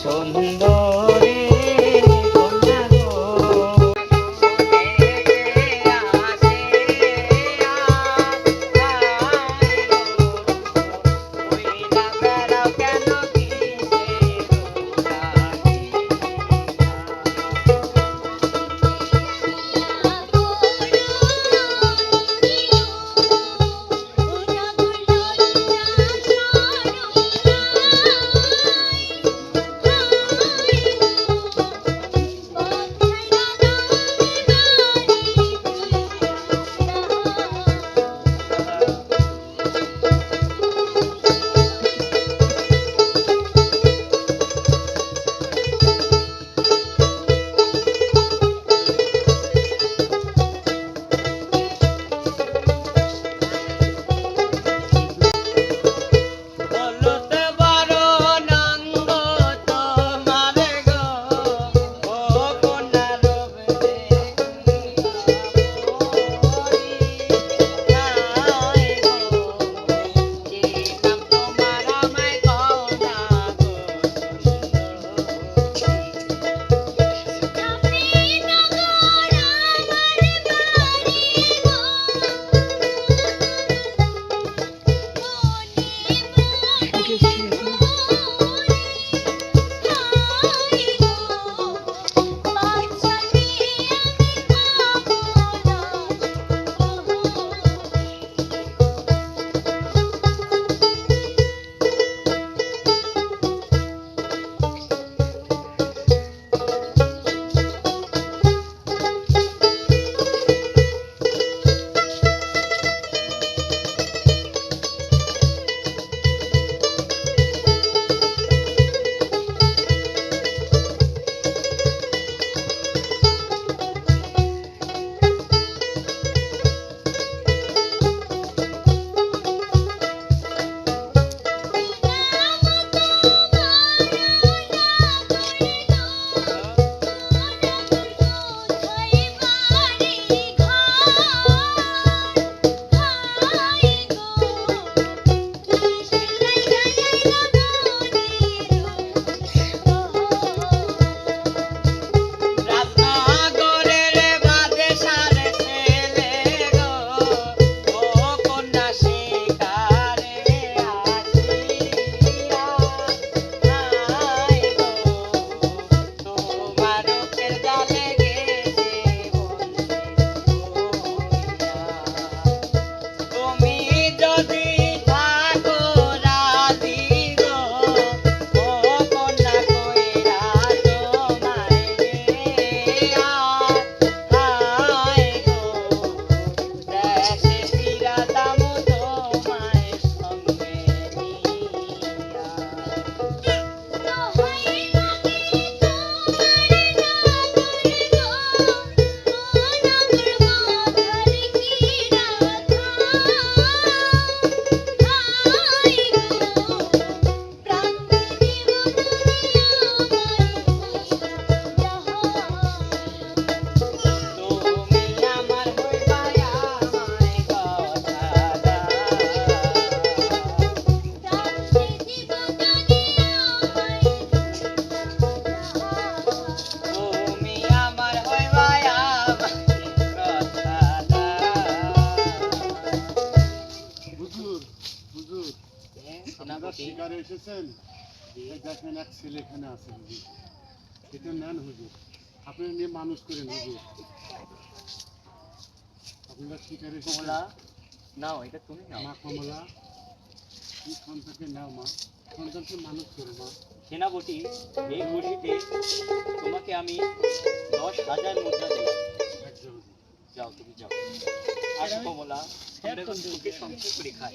সুন্দরী শিকারে এসেছেন। দেখেন এক ছেলে এখানে আছে হুজুর। এটা নেন হুজুর। আপনি নিয়ে মানুষ করেন হুজুর। আপনারা শিকারে কমলা নাও এটা তুমি নাও। মা কমলা এই সন্তানকে নাও মা। সন্তানকে মানুষ করে মা। সেনাপতি এই ঘুড়িতে তোমাকে আমি দশ হাজার মুদ্রা দিলাম যাও তুমি যাও। আর কমলা আমরা এখন সুখে সংসার করে খাই।